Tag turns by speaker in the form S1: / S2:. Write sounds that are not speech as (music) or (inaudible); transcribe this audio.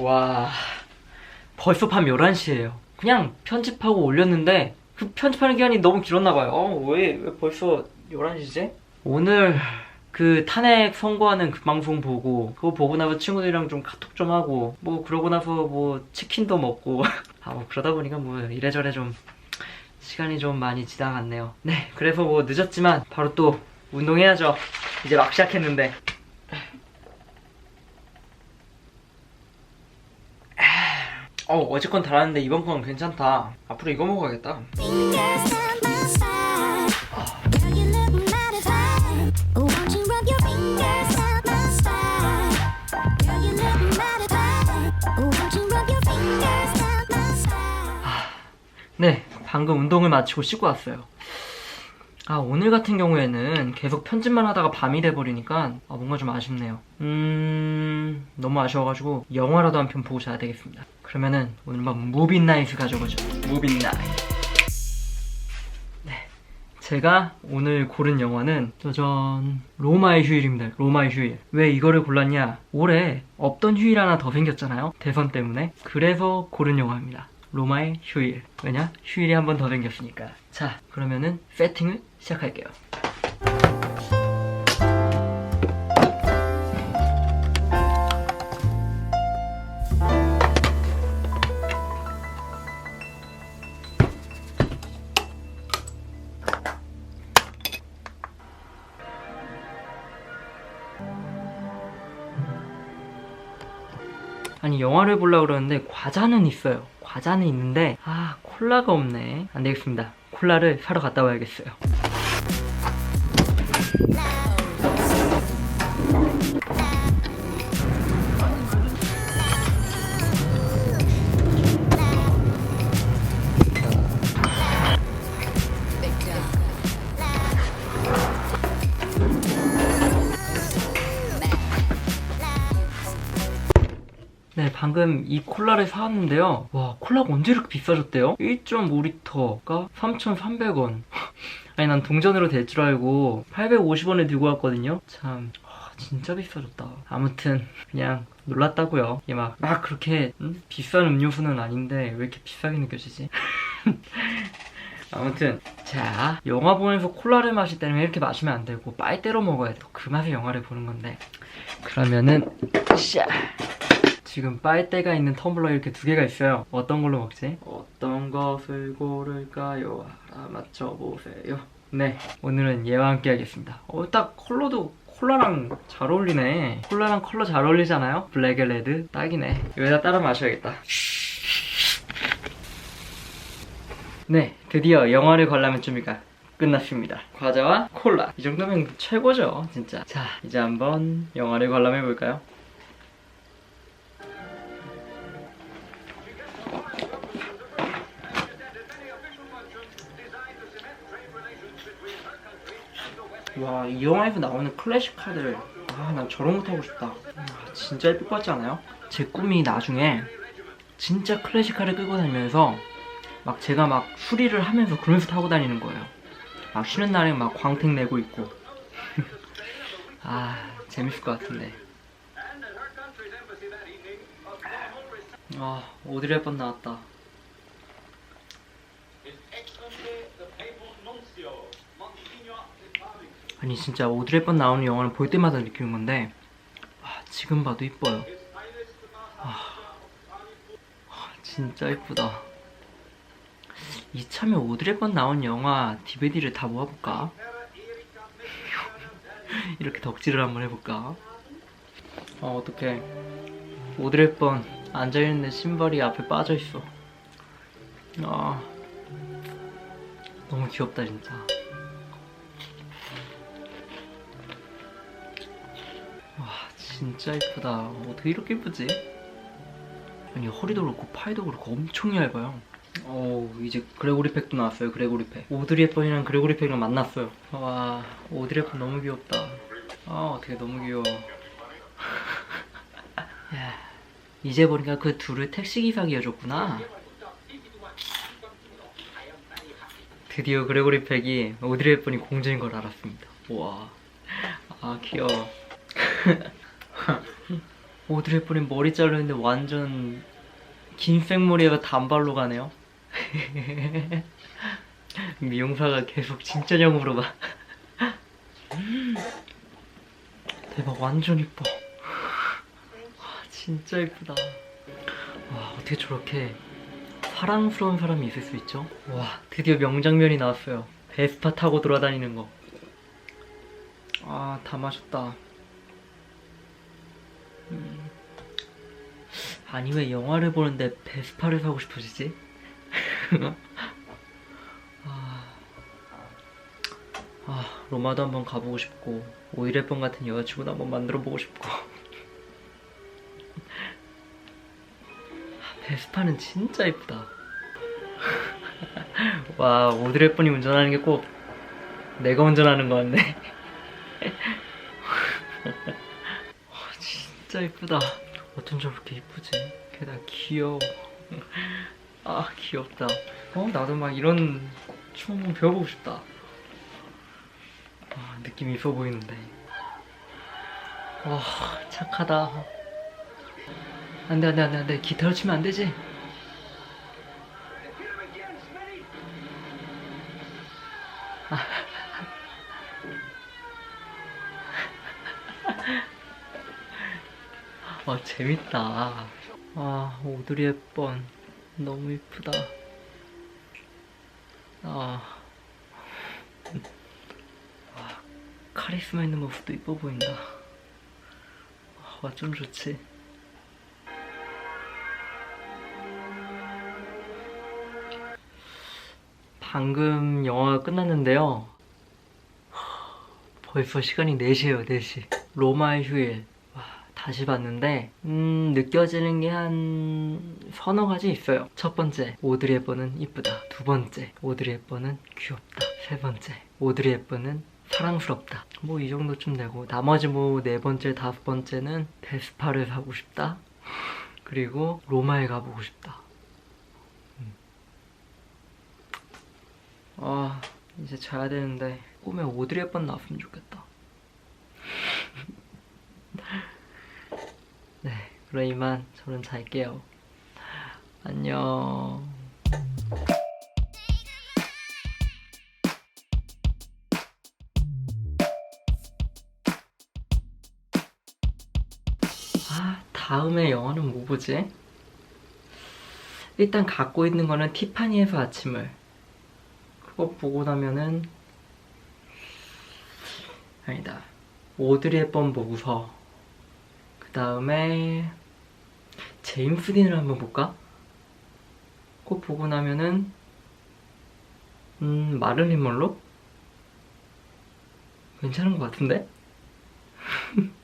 S1: 와 벌써 밤 11시예요. 그냥 편집하고 올렸는데 그 편집하는 기간이 너무 길었나봐요. 어, 왜, 왜 벌써 11시지? 오늘 그 탄핵 선고하는 그 방송 보고 그거 보고 나서 친구들이랑 좀 카톡 좀 하고 뭐 그러고 나서 뭐 치킨도 먹고. (laughs) 아 뭐 그러다 보니까 뭐 이래저래 좀 시간이 좀 많이 지나갔네요. 네 그래서 뭐 늦었지만 바로 또 운동해야죠. 이제 막 시작했는데 어 어제건 달았는데 이번 건 괜찮다 앞으로 이거 먹어야겠다? 네, 방금 운동을 마치고 씻고 왔어요. 아, 오늘 같은 경우에는 계속 편집만 하다가 밤이 돼버리니까 아, 뭔가 좀 아쉽네요. 음, 너무 아쉬워가지고 영화라도 한 편 보고 자야 되겠습니다. 그러면은 오늘 밤 무빈나잇을 가져보죠. 무빈나잇. 네, 제가 오늘 고른 영화는 짜잔 로마의 휴일입니다. 로마의 휴일. 왜 이거를 골랐냐? 올해 없던 휴일 하나 더 생겼잖아요. 대선 때문에. 그래서 고른 영화입니다. 로마의 휴일. 왜냐? 휴일이 한 번 더 생겼으니까. 자, 그러면은 세팅을 시작할게요. 아니 영화를 보려고 그러는데 과자는 있어요 과자는 있는데 아 콜라가 없네. 안 되겠습니다. 콜라를 사러 갔다 와야겠어요 방금 이 콜라를 사왔는데요. 와, 콜라가 언제 이렇게 비싸졌대요? 1.5리터가 3,300원. (laughs) 아니, 난 동전으로 될 줄 알고 850원에 들고 왔거든요. 참, 아, 진짜 비싸졌다. 아무튼, 그냥 놀랐다고요. 이게 막, 막 그렇게 음? 비싼 음료수는 아닌데 왜 이렇게 비싸게 느껴지지? (laughs) 아무튼 자 영화 보면서 콜라를 마실 때는 왜 이렇게 마시면 안 되고 빨대로 먹어야 돼. 그 맛에 영화를 보는 건데 그러면은 샤 지금 빨대가 있는 텀블러 이렇게 두 개가 있어요. 어떤 걸로 먹지? 어떤 것을 고를까요? 알아맞혀보세요. 네, 오늘은 얘와 함께 하겠습니다. 어, 딱 컬러도 콜라랑 잘 어울리네. 콜라랑 컬러 잘 어울리잖아요? 블랙 에 레드 딱이네. 여기다 따라 마셔야겠다. 네, 드디어 영화를 관람할 준비가 끝났습니다. 과자와 콜라. 이 정도면 최고죠, 진짜. 자, 이제 한번 영화를 관람해 볼까요? 와, 이 영화에서 나오는 클래식 카드를 아, 난 저런 거 타고 싶다. 아, 진짜 예쁠 것 같지 않아요? 제 꿈이 나중에 진짜 클래식 카를 끌고 다니면서 막 제가 막 수리를 하면서 그러면서 타고 다니는 거예요. 막 쉬는 날에 막 광택 내고 있고. (laughs) 아, 재밌을 것 같은데. 아, 오드리 헵번 나왔다. 아니 진짜 오드리 헵번 나오는 영화를 볼 때마다 느끼는 건데 아, 지금 봐도 이뻐요. 아, 아, 진짜 이쁘다. 이참에 오드리 헵번 나온 영화 DVD를 다 모아볼까? (laughs) 이렇게 덕질을 한번 해볼까? 아 어떡해 오드리 헵번 앉아있는데 신발이 앞에 빠져있어 아 너무 귀엽다 진짜 진짜 이쁘다. 어떻게 이렇게 이쁘지? 아니 허리도 그렇고 팔도 그렇고 엄청 얇아요. 어 이제 그레고리 팩도 나왔어요 그레고리 팩. 오드리 헵번이랑 그레고리 팩이랑 만났어요. 와 오드리 헵번 너무 귀엽다. 아 어떻게 너무 귀여워. (laughs) 야, 이제 보니까 그 둘을 택시기사 이어줬구나. 드디어 그레고리 팩이 오드리 헵번이 공주인 걸 알았습니다. 와, 아 귀여워 (laughs) (laughs) 오드리 헵번이 머리 자르는데 완전 긴 생머리가 단발로 가네요. (laughs) 미용사가 계속 진짜냐고 물어봐. (laughs) 대박 완전 이뻐. 와, 진짜 이쁘다. 와 어떻게 저렇게 사랑스러운 사람이 있을 수 있죠? 와 드디어 명장면이 나왔어요. 베스파 타고 돌아다니는 거. 아다 마셨다. 음. 아니 왜 영화를 보는데 베스파를 사고 싶어지지? (laughs) 아, 아 로마도 한번 가보고 싶고 오이레번 같은 여자친구도 한번 만들어 보고 싶고 아, (laughs) 베스파는 진짜 이쁘다 (laughs) 와 오드레번이 운전하는 게 꼭 내가 운전하는 거 같네 와 진짜 이쁘다. 어쩜 저렇게 이쁘지? 게다가 귀여워. (laughs) 아 귀엽다. 어 나도 막 이런 춤 배워보고 싶다. 아 느낌 있어 보이는데. 와 착하다. 안돼 안돼 안돼 안돼. 기타를 치면 안 되지? 아 (laughs) 재밌다. 아 오드리 헵번. 너무 이쁘다. 아, 아 카리스마 있는 모습도 이뻐 보인다. 아, 어쩜 좋지. 방금 영화가 끝났는데요. 벌써 시간이 4시예요 4시. 로마의 휴일. 와, 다시 봤는데 음, 느껴지는 게 한 서너 가지 있어요. 첫 번째 오드리 헵번은 이쁘다. 두 번째 오드리 헵번은 귀엽다. 세 번째 오드리 헵번은 사랑스럽다. 뭐 이 정도쯤 되고 나머지 뭐 네 번째 다섯 번째는 베스파를 사고 싶다. 그리고 로마에 가보고 싶다. 음. 아 이제 자야 되는데 꿈에 오드리 헵번 나왔으면 좋겠다 네, 그럼 이만 저는 잘게요. 안녕. 아, 다음에 영화는 뭐 보지? 일단 갖고 있는 거는 티파니에서 아침을. 그거 보고 나면은 아니다. 오드리 헵번 보고서 그 다음에 제임스 딘을 한번 볼까? 그거 보고 나면은 음 마를린 먼로? 괜찮은 것 같은데? (laughs)